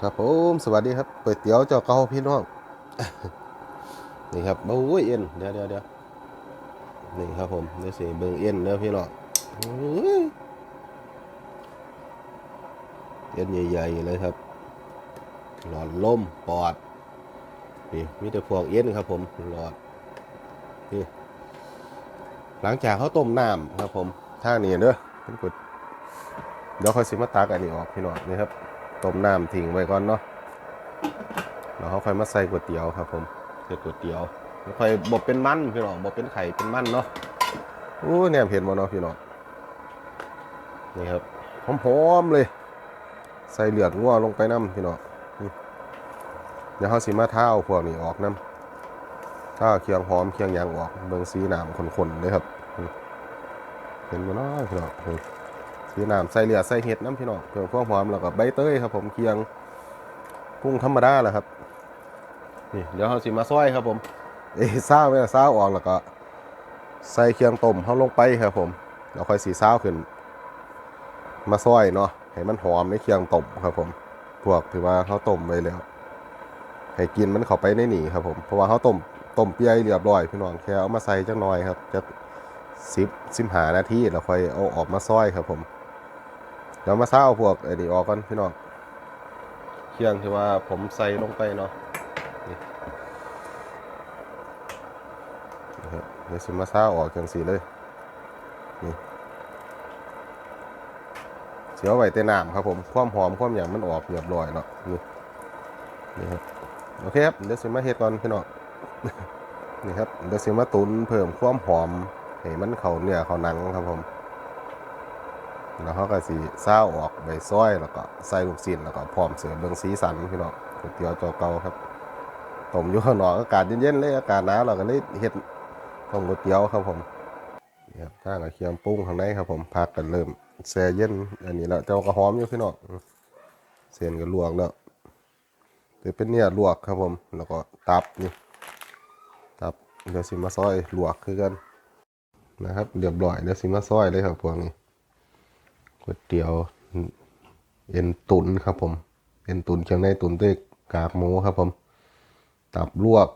ครับผมสวัสดีครับก๋วยเตี๋ยวเจ้าเก่าพี่น้องนี่ครับโอ้ยเอ็นเดี๋ยวเดี๋ยวเดี๋ยวนี่ครับผมเดี๋ยวสิเบิ่งเอ็นเด้อพี่น้องเอ็นใหญ่ๆเลยครับ หลอดลมปอดนี่มีแต่พวกเอ็นครับ ผมหลอดนี่หลังจากเขาต้มน้ำครับ ผมทางนี้เด้อเป็นก๋วยเดี๋ยวค่อยสิมาตักอันนี้ออกพี่น้องนี่ครับ ต้มน้ำทิ้งไว้ก่อนเนาะแล้วเขาค่อยมาใส่ก๋วยเตี๋ยวครับ ผมใส่ก๋วยเตี๋ยวค่อยบดเป็นมันพี่น้องบดเป็นไข่เป็นมันเนาะโอ้เนี่ยเผ็ดมาเนาะพี่น้องนี่ครับหอมๆเลย ใส่เหลือดงัวลงไปน้ำพี่น้องเดี๋ยวเขาสิมาท่าเอาพวกนี้ออกน้ำท่าเคียงหอมเคียงยางออกเบิ่งสีหน้ำข้นๆเลยครับ เห็นมาเนาะพี่น้อง นี่สีน้ำใส่เหลือใส่เห็ดน้ำพี่น้องเพิ่มความหอมแล้วก็ใบเตยครับผมเคียงกุ้งธรรมดาแหละครับนี่เดี๋ยวเราสิมาซอยครับผมเอ้ยซ่าไว้ละซ่าออกแล้วก็ ใส่เคียงต้มเขาลงไปครับผมแล้วค่อยสีซ่าขึ้น มาซอยเนาะให้มันหอมในเคียงต้มครับผม พวกถือว่าเขาต้มไว้แล้วให้กินมันเข้าไปในหนีครับผมเพราะว่าเขาต้มต้มเปียเรียบร้อยพี่น้องแค่เอามาใส่จังหน่อยครับจะสิบสิบหานาทีแล้วค่อยเอาออกมาซอยครับผม เดี๋ยวมาเศร้าพวกไอ้นี่ออกก่อนพี่น้องเครื่องที่ว่าผมใส่ลงไปเนาะนี่เดี๋ยวสิมาเศร้าออกจังสีเลยนี่เสียวไว้แต่น้ำครับผมความหอมความอย่างมันออกเรียบร้อยเนาะนี่นี่ครับโอเคครับเดี๋ยวสิมาเฮ็ดก่อนพี่น้องนี่ครับเดี๋ยวสิมาตุนเพิ่มความหอมให้มันเขาเนื้อเขาหนังครับผม แล้วเขาก็สีเศร้าออกใบซอยแล้วก็ใส่ลูกชิ้นแล้วก็พร้อมเสิร์ฟเบิ่งสีสันพี่น้องก๋วยเตี๋ยวเจ้าเก่าครับต้มอยู่ข้างนอกอากาศเย็นๆเลยอากาศหนาวเราก็เลยเฮ็ดต้มก๋วยเตี๋ยวครับผมนี่ครับข้างกับเคียมปรุงข้างในครับผมพักกันเริ่มแช่เย็นอันนี้แล้วเจ้าก็หอมอยู่พี่น้องเส้นก็ลวกแล้วเดี๋ยวเป็นเนี่ยลวกครับผม แล้วก็ตับนี่ตับเดี๋ยวสิมาซอยลวกคือกันนะครับเรียบร้อยเดี๋ยวสิมาซอยเลยครับพวกนี้ ก๋วยเตี๋ยวเอ็นตุนครับผม เอ็นตุนเครื่องในตุนด้วยกากหมูครับผม ตับลวก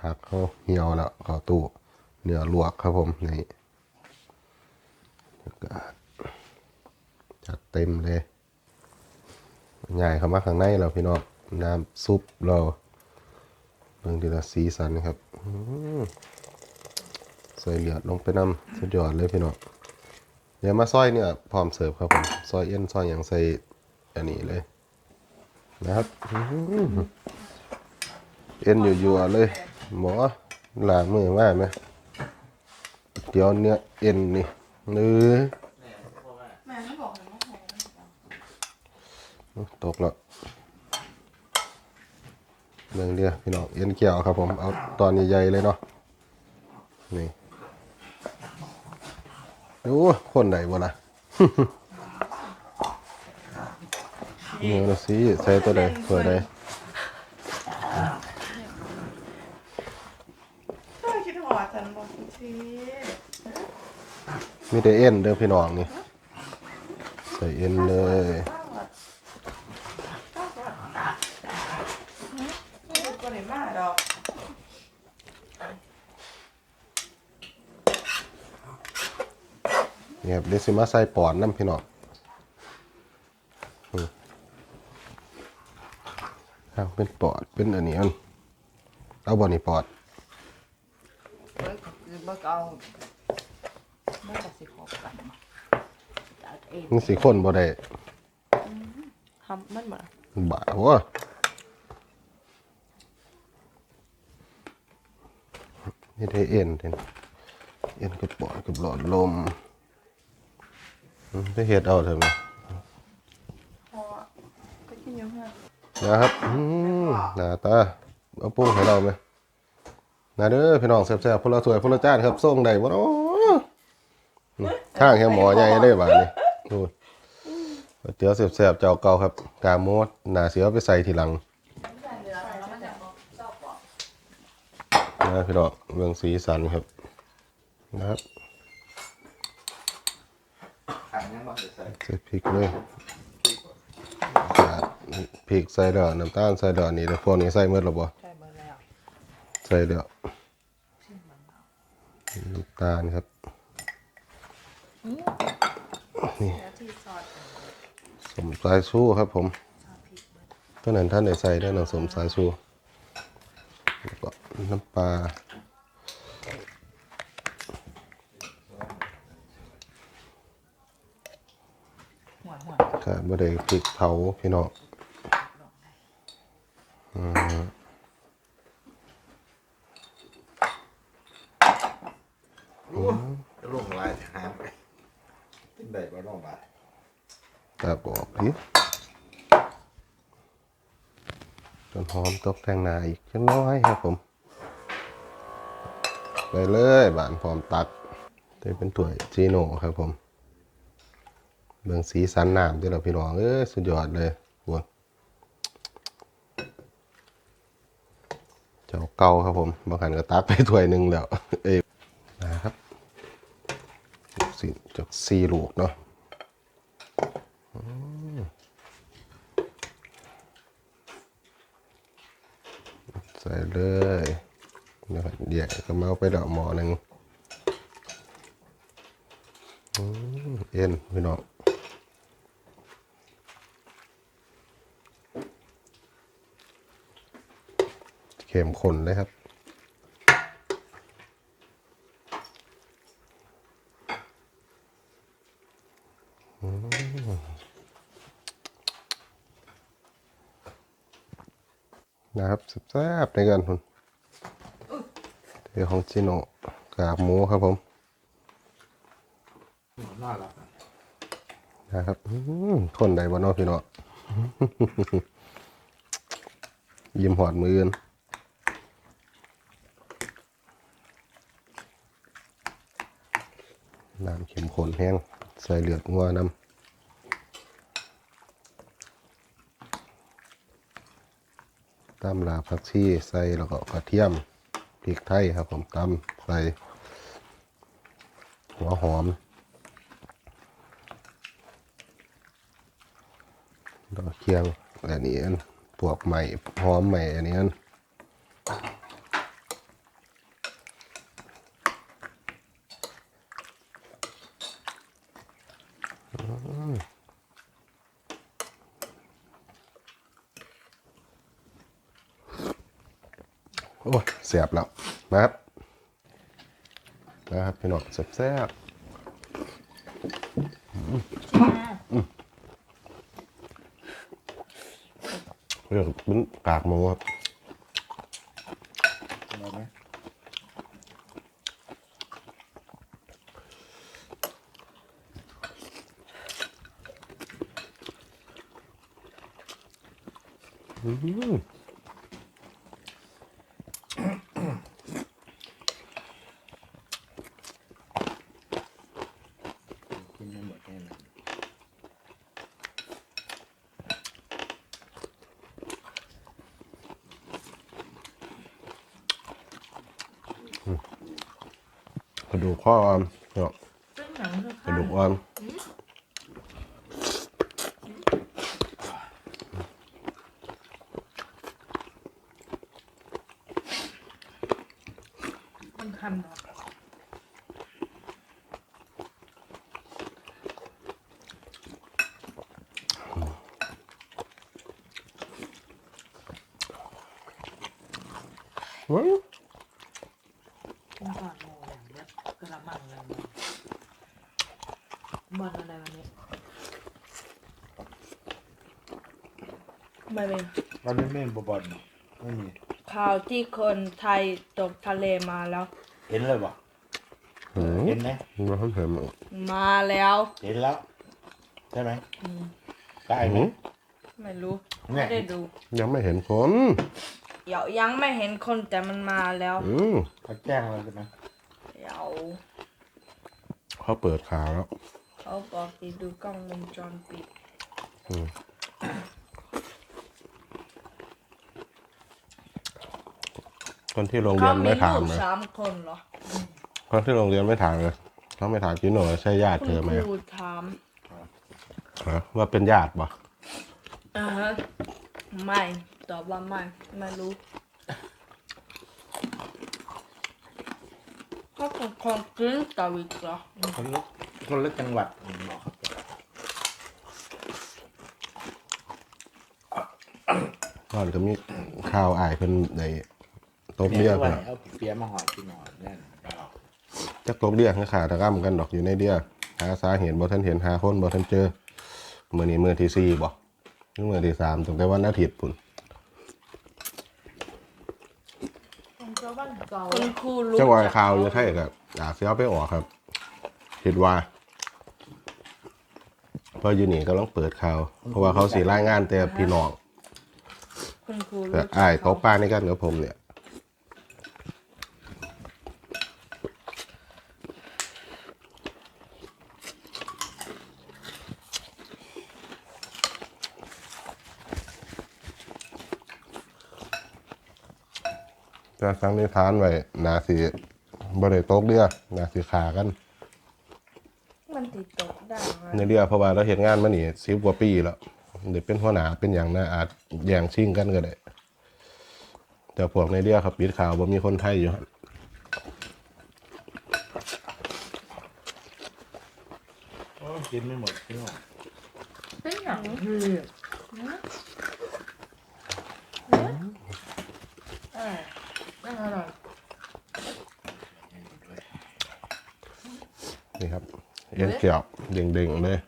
ผักเขาเหี่ยวแล้วเขาตู้เนื้อลวกครับผมนี่จัดเต็มเลยง่ายเข้ามาข้างในแล้วพี่น้องน้ำซุปเราเบิ่งดีละสีสันครับใส่เหลือดลงไปน้ำสุดยอดเลยพี่น้อง ดี๋ยวมาซอยเนี่ยพร้อมเสิร์ฟครับผมซอยเอ็นซอยอย่างใส่อันนี้เลย นะครับเอ็นอยู่ๆเลยหมอหลางมือว่าไหมเดี๋ยวเนื้อเอ็นนี่เนื้อตกแล้วเรื่องเดียวพี่น้องเอ็นเกี่ยวครับผมเอาตอนใหญ่ๆเลยเนาะนี่ ดูคนไหนบ่ล่ะเนื้อละสิใส่ตัวใดตัวใดก็คิดหอจันบอกทีมีแต่เอ็นเด้อพี่น้องนี่ ใส่เอ็นเลย ก็ไหนมาดอก นี่ครับเดี๋ยวสิมาใส่ปอดน้ำพี่น้องอืมอ้าวเป็นปอดเป็นอันนี้อันเอาบ่นี่ปอดเฮ้ยคือบ่เอาบ่ก็สิขอบกันจัดเองมันสิคนบ่ได้ทำมันบ่บ้าหัวนี่ได้เอ็นเด้นเอ็นกับปอดกับหลอดลมอืม ได้เฮ็ดเอาเถอะมั้ยพอก็กินเยอะมากนะครับอืมหน้าตาเอาปรุงให้เราไหมนาเด้อพี่น้องแซ่บๆพนละถ้วยพนละจานครับส่งได้บ่เนาะอืมข้างแค่หมอใหญ่ได้บาดนี้ดูก๋วยเตี๋ยวแซ่บๆเจ้าเก่าครับกาโมดหน้าเสือไปใส่ทีหลังนะพี่น้องเรื่องสีสันครับนะครับขา ยยังบ้างเดี๋ยวใส่ใส่พริกเลยพริกใส่เด้อน้ำตาลใส่เด้อนี่เด้อพวกนี้ใส่หมดแล้วบ่ใช่เบอร์แล้วใส่เด้อชิมมันเอาน้ำตาลครับแล้วที่ซอสสมสายสู้ครับผมซอสพริกเบิดตัวนั้นท่านได้ใส่ได้น้ำสมสายสู้แล้วก็น้ำปลา หัวหัว ขาด บ่ได้พริกเผาพี่น้องลงได้อืมจะลงลายทหารไปเป็นใดบ่น้องบาดตาบออกดิจนหอมตกแต่งหน้าอีกจักหน้อยครับผม ไปเลยบานพร้อมตักได้เป็นถ้วยจีโน่ครับผม เบิ่งสีสันน้ำด้วยเราพี่น้องเอ้สุดยอดเลยหัวเจ้าเก่าครับผมบางขันก็ตักไปถ้วยหนึ่งแล้วเอ้ยนะครับสิจากซีลูกเนาะใส่เลยนะครับเดี๋ยวก็มาเอาไปดอกหมอหนึ่งเอ็นพี่น้อง เข้มข้นเลยครับอืมนะครับแซ่บๆในกันคุณเดี๋ยวของจิโนกาบหมูครับผมน่ารักนะนะครับอืมทนได้บ่เนาะพี่เนาะยิ้มหอดมืออื่น น้ำเข็มข้นแห้งใส่เหลือดงัวนำตำลาผักชีใส่แล้วก็กระเทียมพริกไทยครับผมตำใส่หัวหอมดอกเคียงอันนี้อันพวกใหม่หอมใหม่อันนี้อันอืม โอ้ยเสียบแล้วนะครับนะครับพี่น้องแซ่บๆเรียกเป็นกากหมูครับ เอาไหม อืม กินไม่หมดแน่นอน กระดูกข้ออ่อนเนาะซึ่งหนังคือกระดูกอ่อน มันคันเนาะ อืม ต้องทอดหมูอย่างเดียวกระมังอะไรเนี่ย บอลอะไรวันนี้ไม่เป็นวันนี้ไม่เห็นบอลไม่มี ข่าวที่คนไทยตกทะเลมาแล้ว เห็นเลยบ่อืมเห็นไหมเราเห็นไหมมาแล้วเห็นแล้ว ใช่ไหมได้ไหมอืมไม่รู้เนี่ไม่ย ได้ดูยังไม่เห็นคนเดี๋ยวยังไม่เห็นคนแต่มันมาแล้วอืมเขาแจ้งเราใช่ไหมเดี๋ยวเขาเปิดข่าวแล้ว เขาบอกที่ดูกล้องวงจรปิดคนที่โรงเรีเขายนมีไม่ถามลูกเลยสามคนเหรอคนที่โรงเรียนไม่ถามเลยเขาไม่ถามจิโน่ใช่ญาติคุเธณอไหมครูถามฮะว่าเป็นญาติปะอ่าฮะไม่ตอบว่าไม่ไม่รู้เขาคงคงกินต่ออีกเหรอ คนละ คนละจังหวัดเหมาะครับก่อนก็มีข้าวอ้ายเพิ่นได้ตกเรียกวันนะเอาเปียมาหอยพี่หน่อยแน่นเอาจักตกเรียกให้ขาตะก้ำกันดอกอยู่ในเดียหาสาเหตุบ่ทันเห็นหาคนบ่ทันเจอมื้อนี้มื้อที่สี่บ่หรือมื้อที่สามตั้งแต่วันอาทิตย์พุ่นผมก็บ้านเก่าคุณครูรู้จังหวะจักข่าวอยู่ไทยก็อาจสิเอาไปออกครับคิดว่าเพ ราะอยู่นี่กำลังเปิดข่าว เพราะว่าเขาสิรายงานแต่พี่น้องคุณครูแต่รู้จักอ้ายตเขากปลาในกันกับผมเนี่ยจะสังนิษฐานไว้นาสิบ่ได้ตกเรือนาสิขากันมันติดตกได้ไหม ในเรือเพราะว่าเราเห็นงานมานี่สิบกว่าปีแล้วเดี๋ยวเป็นหัวหน้าเป็นอย่างน่าอาจแย่งชิงกันก็ได้แต่พวกในเรือครับปิดข่าวว่ามีคนไทยอยู่ครับโอ้กินไม่หมดพี่หน่อยเป็นอย่างนี้เออไม่อร่อยนี่ครับ เอ็นเกี่ยวเด้งๆเลย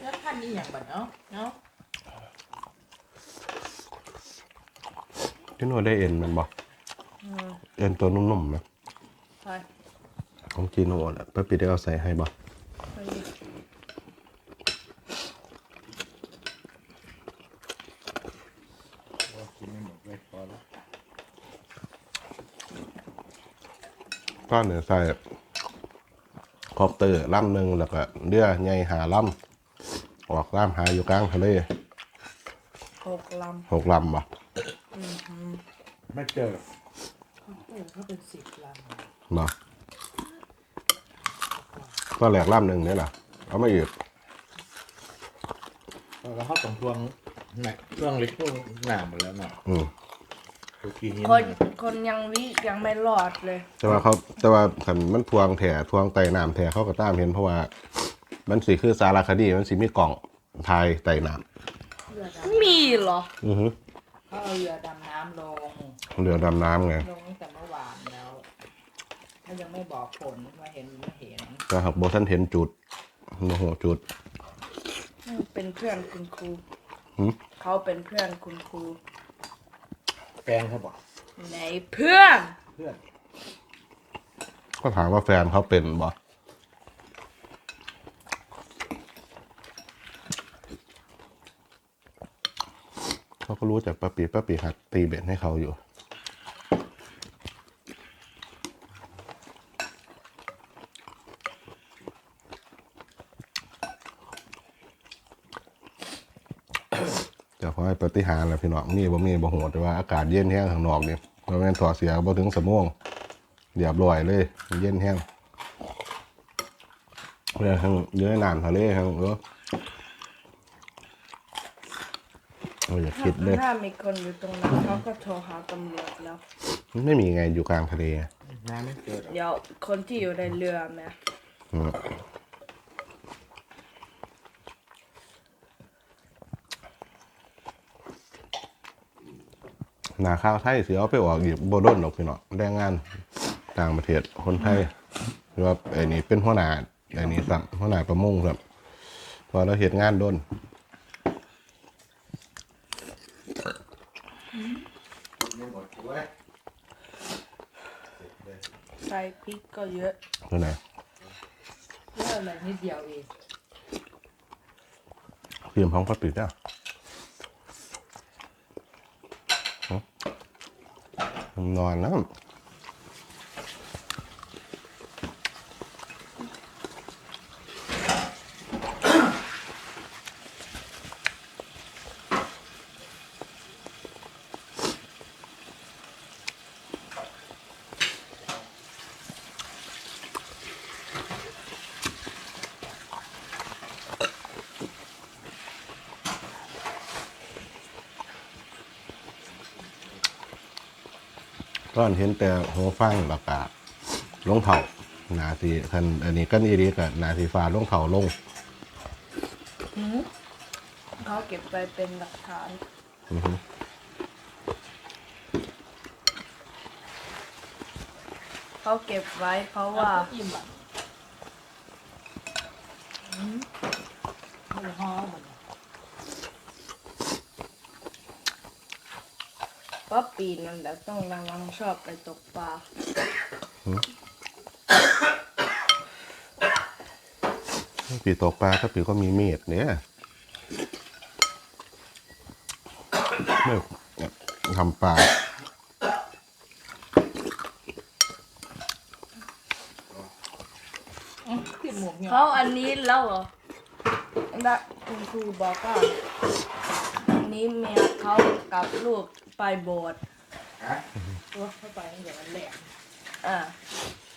แล้วพันนี่อย่างบัดเนาะเนาะที่โน่นได้เอ็นมันบอกเอ็นตัวนุ่มๆนะไปของจีโน่แหละป้าปิดได้เอาใส่ให้บอก ไปดิ โอ้กินไม่หมดเลยพอแล้ว ก้อนเหนือใส่คอปเตอร์ลำหนึ่งแล้วก็เรือใหญ่หาลำออกล่ามหาอยู่กลางทะเลหกลหกลำบ่ไม่เจอเออเขาเป็นสิบลบ่ก็แหลกล่ำหนึ่งเนี่ยแหละเอามาอีกแล้วเขาต้องทวงไหนทวงเล็กทวงหนาหมดแล้วเนาะอืม ทุกทีนี้ำคนคนยังวิยังไม่รอดเลย แต่ว่าเขาแต่ว่าคันมันทวงแถทวงไต่น้ำแถเขาก็ตามเห็นเพราะว่า มันสิคือสารคดีมันสิมีกล่องทายไต่น้ำเรือดมีเหรอำอือฮึำเขาเอาเรือดำน้ำลง เรือดำน้ำไงลงตั้งแต่เมื่อวานแล้วเขายังไม่บอกผลว่าเห็นหรือไม่เห็นแต่หากโบท่านเห็นจุดโมโหจุด เป็นเพื่อนคุณครูหืม เขาเป็นเพื่อนคุณครู แฟนเขาบอกในเพื่อนเพื่อนก็ถามว่าแฟนเขาเป็นบ่เขาก็รู้จากป้าปีป้าปีหัดตีเบ็ดให้เขาอยู่ ขอให้ปฏิหารย์แหละพี่น้องนี่บ่มีบ่โหดแต่ว่าอากาศเย็นแห้งข้างนอกนี่เพราะแม่นถอดเสียบ่ถึงสมงเรียบร้อยเลย เย็นแห้งเรือข้างเรือในน้ำทะเลข้างเออเราอย่าคิดเลยถ้ามีคนอยู่ตรงนั้นเขาก็โทรหาตำรวจแล้ว ไม่มีไงอยู่กลางทะเลน้ำไม่เจอหรอกเดี๋ยวคนที่อยู่ในเรือแม่อื หนาข้าวไทยเสียเอาไปออกอีกโบด้นดอกพี่น้องแรงงานต่างประเทศคนไทยหรือว่าไอ้นี่เป็นหัวหน้าไอ้นี่สั่งหัวหน้าประมงครับพอเราเหตุงานโดนไม่หมดเว้ยใส่พริกก็เยอะตัวไหนเรืออะไรนิดเดียวเองเตรียมพร้อมพัดปิดแล้วนอน แล้ ตอนเห็นแต่หัวฟังประกาศลงเถ่าหนาสีคันอันนี้ก็นี่ดีกับนาสีฟ้าลงเถ่าลงเขาเก็บไปเป็นหลักฐานอือฮึเขาเก็บไว้เพราะว่าอิ่มอะมันหอม มันก็ปีนมันแล้วต้องระวังชอบไปตกปลาปีตกปลาถ้าปีก็มีเม็ดเนี่ยไม่ทำปลาติดหมวกเนี่ยเขาอันนี้แล้วเหรอได้คุณครูบอกว่าอันนี้เมียเขากับลูก ไปโบสถ์ฮะตัวเข้าไปเดี๋ยวมันแหลกอ่า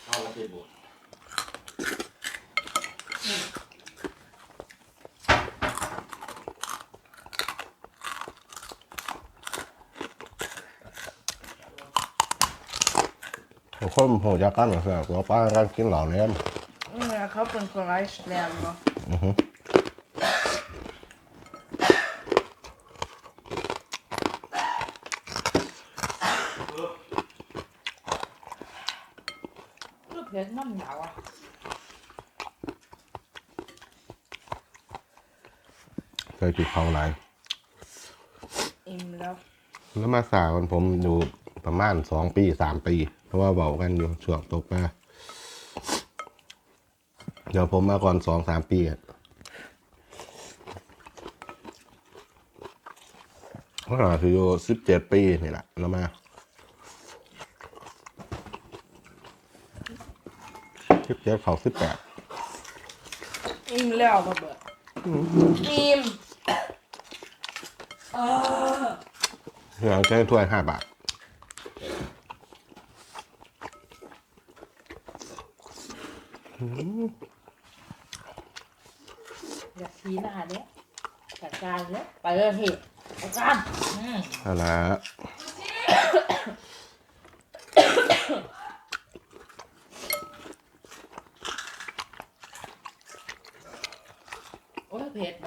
เอาละไปบวชคนโหจากกันก็คือว่าป้ากันกินเหล่านี้เนี่ยเขาเป็นคนไอซ์แลนด์เนาะ อือฮึ ลูกเพชรน้ำหนาวอะเคยจุดเขาหลายอิ่มแล้วแล้วมาสากันผมอยู่ประมาณสองปีสามปี เพราะว่าเบากันอยู่ช่วงตกปลาเดี๋ยวผมมาก่อนสองสามปีอะก็คืออยู่สิบเจ็ดปีนี่แหละแล้วมา สิบเจ็ดเขาสิบแปดอิ่มแล้วมาเบิดอิ่มเออเราใช้ถ้วยห้าบาทอยากชี้หน้าเนี้ยจัดการเนี้ยไปเลยเหตุจัดการอืมเอาละ ยเผ็ดไป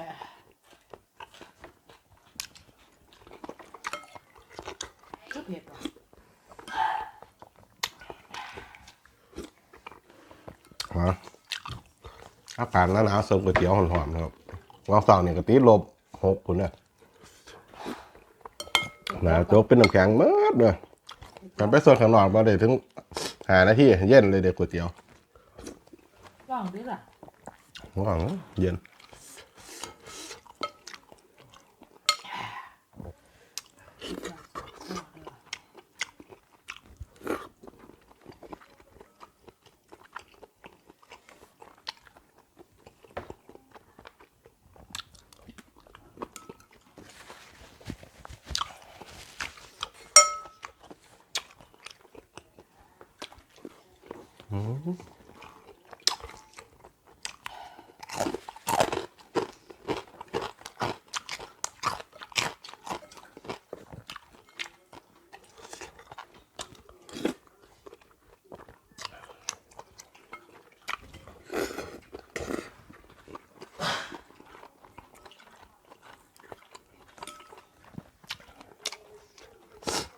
ก็เผ็ดว่ะฮะอากาศหนาวๆเสิร์ฟก๋วยเตี๋ยวหอมๆนะครับวันเสาร์เนี่ยกะติลบหกคุณเนี่ยหนาวโจ๊กเป็นน้ำแข็งเมื่อเลยกันไปส่วนข้างนอกมาได้ถึงหานาทีเย็นเลยเด็กก๋วยเตี๋ยวว่างดิล่ะหวังเย็น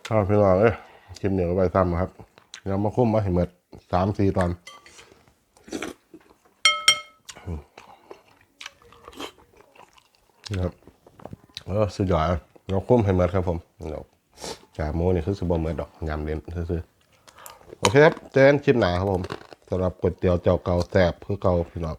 เอาพี่น้องเอ้ยคลิปเหนียวไปซ้ำครับเดี๋ยวมาคุ้มมาให้หมดสามสี่ตอนนี่ครับเออสุดยอดเราคุ้มให้หมดครับผมเดี๋ยวจ่าโมนี่คือสบอมเมดดอกยำเล่นซื้อๆโอเคครับเจนคลิปหนาครับผมสำหรับก๋วยเตี๋ยวเจ้าเก่าแซ่บคือเก่าพี่น้อง